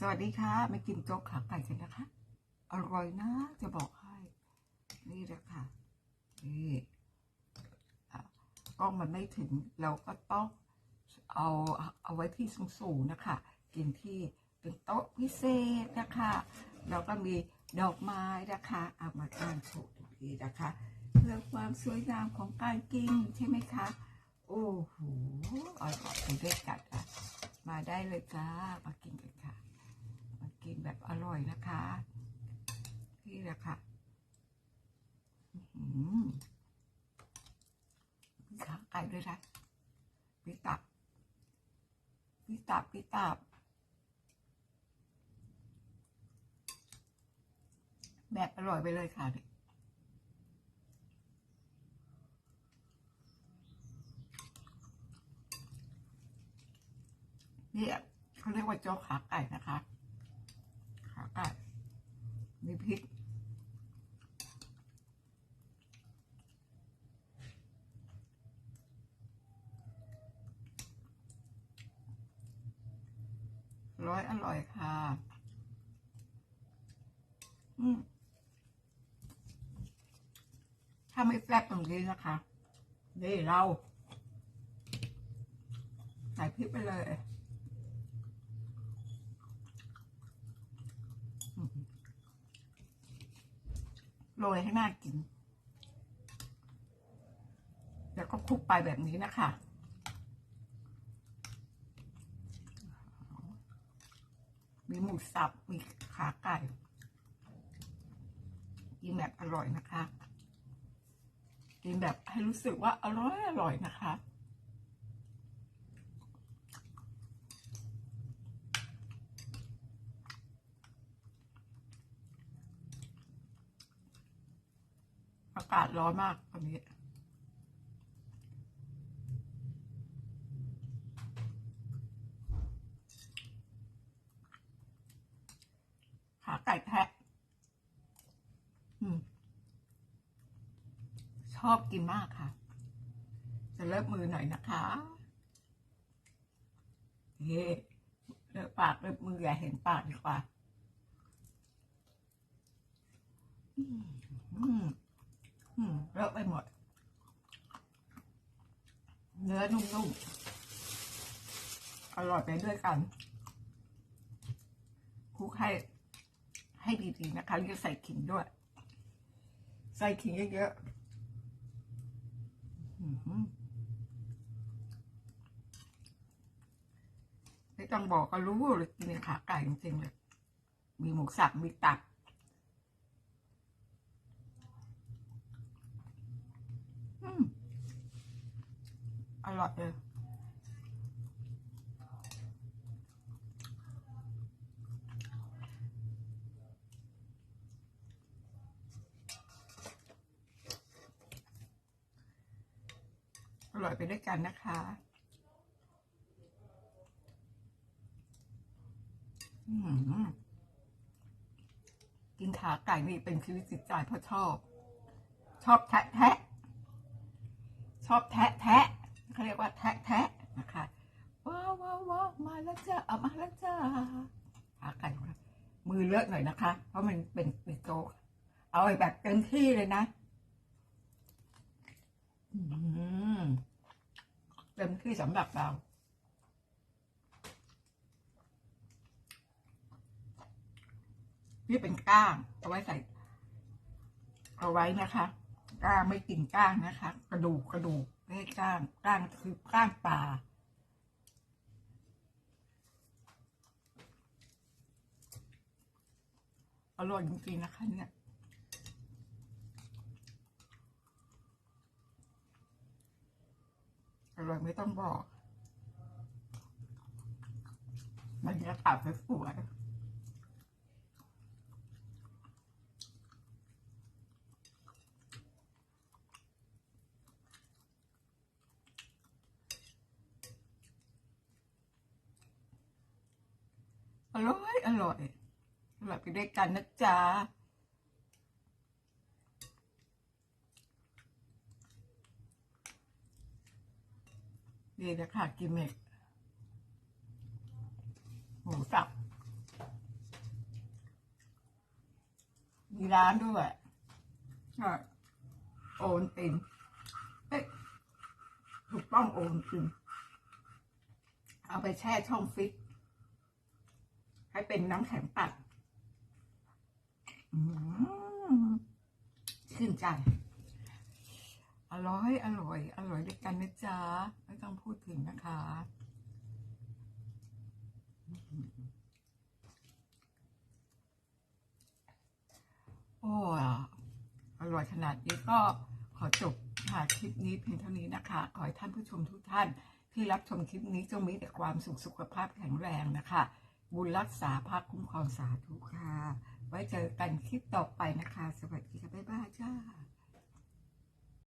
สวัสดีค่ะไม่กินโจ๊กขาไก่กันนะคะ อร่อยนะจะบอกให้ นี่แหละค่ะนี่อะกล้องมันไม่ถึงเราก็ต้องเอาเอาไว้ที่สูงๆนะคะ กินที่เป็นโต๊ะพิเศษนะคะแล้วก็มีดอกไม้นะคะเอามาตั้งโชว์ตรงนี้นะคะ เพื่อความสวยงามของการกินใช่ไหมคะ โอ้โหอร่อยไปด้วยกันอะมาได้เลยจ้ามากินกัน กินแบบอร่อยนะคะ นี่แหละค่ะหืมีขาไก่ด้วยนะพี่ตับพี่ตับพี่ตับ แบบอร่อยไปเลยค่ะเนี่ยเนี่ยเขาเรียกว่าโจ๊กขาไก่นะคะ ขาไก่มีพริก ร้อยอร่อยค่ะ อืมถ้าไม่แฟบตรงนี้นะคะนี่เรา ใส่พริกไปเลย โรยให้น่ากิน แล้วก็คลุกไปแบบนี้นะคะมีหมูสับ มีขาไก่กินแบบอร่อยนะคะ กินแบบให้รู้สึกว่าอร่อยอร่อยนะคะากาศร้อนมากตอนนี้ ขาไก่แทะชอบกินมากค่ะ จะเลิกมือหน่อยนะคะเฮ้เลิกปากเลิกมืออย่าเห็นปากดีกว่า อืม เลอะไปหมด เนื้อนุ่มๆ อร่อยไปด้วยกันคลุกให้ให้ดีๆนะคะแล้วใส่ขิงด้วย ใส่ขิงเยอะๆไม่ต้องบอกก็รู้เลยกินขาไก่จริงๆเลย มีหมูสับมีตับ อร่อยเลยอร่อยไปด้วยกันนะคะกินขาไก่นี่เป็นชีวิตจิตใจเพราะชอบ ชอบแทะแทะ ชอบแทะแทะเขาเรียกว่าแทะแทะนะคะว้าวว้าวามาแล้วจ้าเอามาแล้วจ้าขาไก่ของเรามือเลอะหน่อยนะคะ เพราะมันเป็นเป็นโจ๊กเอาไอ้แบบเต็มที่เลยนะเต็มที่สำหรับเรานี่เป็นก้างเอาไว้ใส่ เอาไว้นะคะ ก้างไม่กินก้างนะคะ กระดูกกระดูกไม่ใช่ก้างก้างคือก้างปลาอร่อยจริงๆนะคะเนี่ยอร่อยไม่ต้องบอกบรรยากาศสวยๆ อร่อยอร่อยไปได้วยกันนะจ๊ะดีนะค่ะกิมเมกหมูสับมีร้านด้วยโอนตินเอ๊ะถูกต้องโอนตินเอาไปแช่ช่องฟิต ให้เป็นน้ำแข็งปัดอืมชื่นใจ อร่อย อร่อย อร่อยด้วยกันนะจ๊ะ ไม่ต้องพูดถึงนะคะ โอ้ยอร่อยขนาดนี้ก็ขอจบค่ะคลิปนี้เพียงเท่านี้นะคะ ขอให้ท่านผู้ชมทุกท่านที่รับชมคลิปนี้จงมีแต่ความสุขสุขภาพแข็งแรงนะคะ บุญรักษาภาคคุ้มครองสาธุค่ะ ไว้เจอกันคลิปต่อไปนะคะ สวัสดีค่ะ บ๊ายบายจ้า